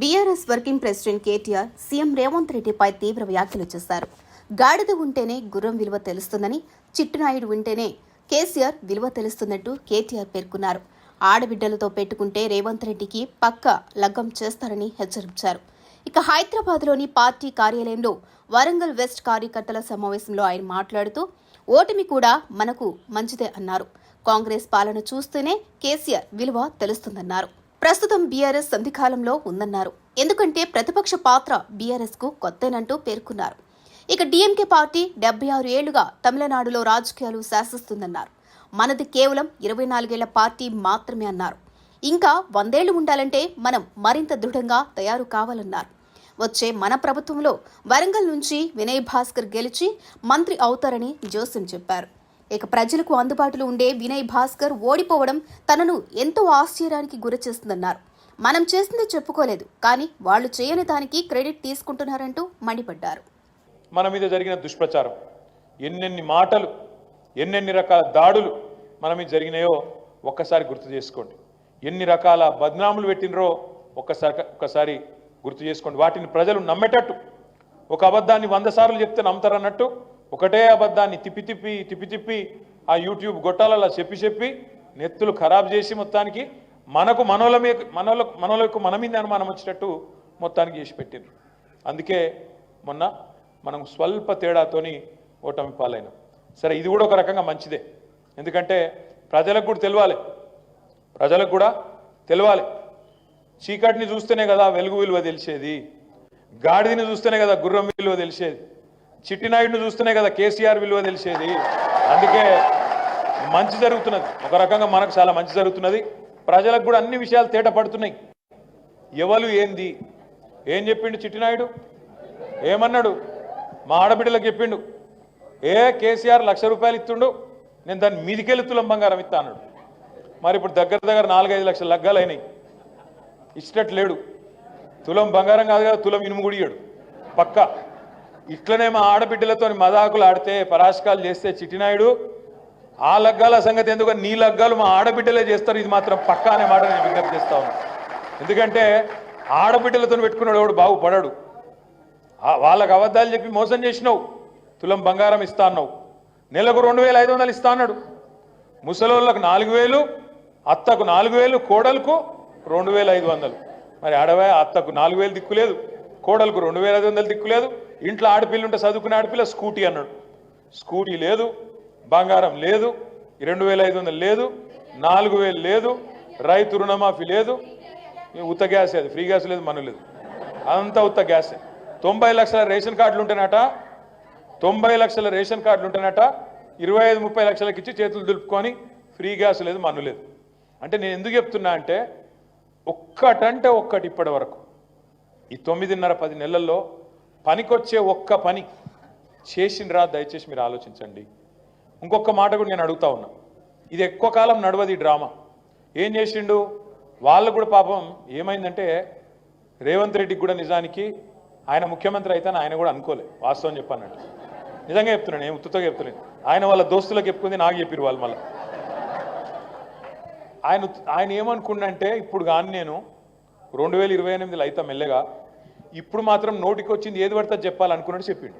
BRS working president KTR CM Revanth రెడ్డిపై తీవ్ర వ్యాఖ్యలు చేశారు. గాడిద ఉంటేనే గుర్రం విలువ తెలుస్తుందని చిట్టునాయుడు ఉంటేనే కేసీఆర్ విలువ తెలుస్తున్నట్టు కేటీఆర్ పేర్కొన్నారు. ఆడబిడ్డలతో పెట్టుకుంటే రేవంత్ రెడ్డికి పక్క లగ్గం చేస్తారని హెచ్చరించారు. ఇక హైదరాబాద్లోని పార్టీ కార్యాలయంలో వరంగల్ వెస్ట్ కార్యకర్తల సమావేశంలో ఆయన మాట్లాడుతూ ఓటమి కూడా మనకు మంచిదే అన్నారు. కాంగ్రెస్ పాలన చూస్తేనే కేసీఆర్ విలువ తెలుస్తుందన్నారు. ప్రస్తుతం బీఆర్ఎస్ సంధికాలంలో ఉందన్నారు. ఎందుకంటే ప్రతిపక్ష పాత్ర బీఆర్ఎస్కు కొత్తేనంటూ పేర్కొన్నారు. ఇక డీఎంకే పార్టీ డెబ్బై ఆరు ఏళ్ళుగా తమిళనాడులో రాజకీయాలు శాసిస్తుందన్నారు. మనది కేవలం ఇరవై నాలుగేళ్ళ పార్టీ మాత్రమే అన్నారు. ఇంకా వందేళ్ళు ఉండాలంటే మనం మరింత దృఢంగా తయారు కావాలన్నారు. వచ్చే మన ప్రభుత్వంలో వరంగల్ నుంచి వినయ్ భాస్కర్ గెలిచి మంత్రి అవుతారని జోసెం చెప్పారు. ఇక ప్రజలకు అందుబాటులో ఉండే వినయ్ భాస్కర్ ఓడిపోవడం తనను ఎంతో ఆశ్చర్యానికి గురిచేస్తుందన్నారు మనం చేసింది చెప్పుకోలేదు కానీ వాళ్ళు చేయని దానికి క్రెడిట్ తీసుకుంటున్నారంటూ మండిపడ్డారు. మన మీద జరిగిన దుష్ప్రచారం ఎన్నెన్ని మాటలు ఎన్నెన్ని రకాల దాడులు మన మీద జరిగినాయో ఒక్కసారి గుర్తు చేసుకోండి. ఎన్ని రకాల బద్నాములు పెట్టినరో ఒక్కసారి ఒక్కసారి గుర్తు చేసుకోండి. వాటిని ప్రజలు నమ్మేటట్టు ఒక అబద్ధాన్ని వంద సార్లు చెప్తే నమ్ముతారన్నట్టు ఒకటే అబద్ధాన్ని తిప్పి తిప్పి తిప్పి తిప్పి ఆ యూట్యూబ్ గొట్టాలలో చెప్పి చెప్పి నెత్తులు ఖరాబ్ చేసి మొత్తానికి మనకు మనోల మీద మనోల మనోలకు మన మీద అనుమానం వచ్చేటట్టు మొత్తానికి చేసి పెట్టిండ్రు అందుకే మొన్న మనం స్వల్ప తేడాతోని ఓటమి పాలైనాం. సరే ఇది కూడా ఒక రకంగా మంచిదే. ఎందుకంటే ప్రజలకు కూడా తెలియాలి ప్రజలకు కూడా తెలియాలి చీకటిని చూస్తేనే కదా వెలుగు విలువ తెలిసేది. గాడిదని చూస్తేనే కదా గుర్రం విలువ తెలిసేది. చిట్టినాయుడిని చూస్తేనే కదా కేసీఆర్ విలువ తెలిసేది. అందుకే మంచి జరుగుతున్నది. ఒక రకంగా మనకు చాలా మంచి జరుగుతున్నది. ప్రజలకు కూడా అన్ని విషయాలు తేట పడుతున్నాయి. ఎవరు ఏంది? ఏం చెప్పిండు చిట్టినాయుడు ఏమన్నాడు? మా ఆడబిడ్డలకు చెప్పిండు. ఏ కేసీఆర్ లక్ష రూపాయలు ఇస్తుండు? నేను దాన్ని మీదికెళ్ళి తులం బంగారం ఇస్తా అన్నాడు. మరి ఇప్పుడు దగ్గర దగ్గర నాలుగైదు లక్షల లగ్గాలు అయినాయి. ఇచ్చినట్టు లేడు. తులం బంగారం కాదు కదా తులం ఇనుము గుడియాడు పక్కా పక్క. ఇట్లనే మా ఆడబిడ్డలతో మదాకులు ఆడితే పరాశకాలు చేస్తే చిట్టినాయుడు ఆ లగ్గాల సంగతి ఎందుకు? నీ లగ్గాలు మా ఆడబిడ్డలే చేస్తారు ఇది మాత్రం పక్కా అనే మాట నేను విజ్ఞప్తి చేస్తా ఎందుకంటే ఆడబిడ్డలతో పెట్టుకున్నాడు ఎవడు? బాగుపడాడు వాళ్ళకు అబద్ధాలు చెప్పి మోసం చేసినావు. తులం బంగారం ఇస్తా అన్నావు. నెలకు రెండు వేల ఐదు వందలు ఇస్తా అన్నాడు. ముసలోళ్ళకు నాలుగు వేలు అత్తకు నాలుగు వేలు కోడలకు రెండు వేల ఐదు వందలు. మరి ఆడవే అత్తకు నాలుగు వేలు దిక్కులేదు కోడలకు రెండు వేల ఐదు వందలు దిక్కులేదు ఇంట్లో ఆడపిల్ల ఉంటే చదువుకునే ఆడపిల్ల స్కూటీ అన్నాడు. స్కూటీ లేదు బంగారం లేదు రెండు వేల ఐదు వందలు లేదు నాలుగు వేలు లేదు రైతు రుణమాఫీ లేదు. ఉత్త గ్యాస్ అది ఫ్రీ గ్యాస్ లేదు మన లేదు. అంతా ఉత్త గ్యాసే. తొంభై లక్షల రేషన్ కార్డులు ఉంటేనట తొంభై లక్షల రేషన్ కార్డులు ఉంటేనట ఇరవై ఐదు ముప్పై లక్షలకి ఇచ్చి చేతులు దులుపుకొని ఫ్రీ గ్యాస్ లేదు మన్ను లేదు. అంటే నేను ఎందుకు చెప్తున్నా అంటే ఒక్కటంటే ఒక్కటి ఇప్పటి వరకు. ఈ తొమ్మిదిన్నర పది నెలల్లో పనికొచ్చే ఒక్క పని చేసిండ్రా దయచేసి మీరు ఆలోచించండి. ఇంకొక మాట కూడా నేను అడుగుతా ఉన్నా. ఇది ఎక్కువ కాలం నడవది ఈ డ్రామా. ఏం చేసిండు? వాళ్ళు కూడా పాపం ఏమైందంటే రేవంత్ రెడ్డికి కూడా నిజానికి ఆయన ముఖ్యమంత్రి అయితే ఆయన కూడా అనుకోలే వాస్తవం చెప్పానంటే నిజంగా చెప్తున్నాను నేను ఉత్తుతో చెప్తున్నాను ఆయన వాళ్ళ దోస్తులకు చెప్పుకుంది నాకు చెప్పారు వాళ్ళు మళ్ళీ. ఆయన ఆయన ఏమనుకున్నంటే ఇప్పుడు కానీ నేను రెండు వేల ఇరవై ఎనిమిదిలో అయితే మెల్లగా ఇప్పుడు మాత్రం నోటికి వచ్చింది ఏది పడితే అది చెప్పాలనుకున్నట్టు చెప్పిండు.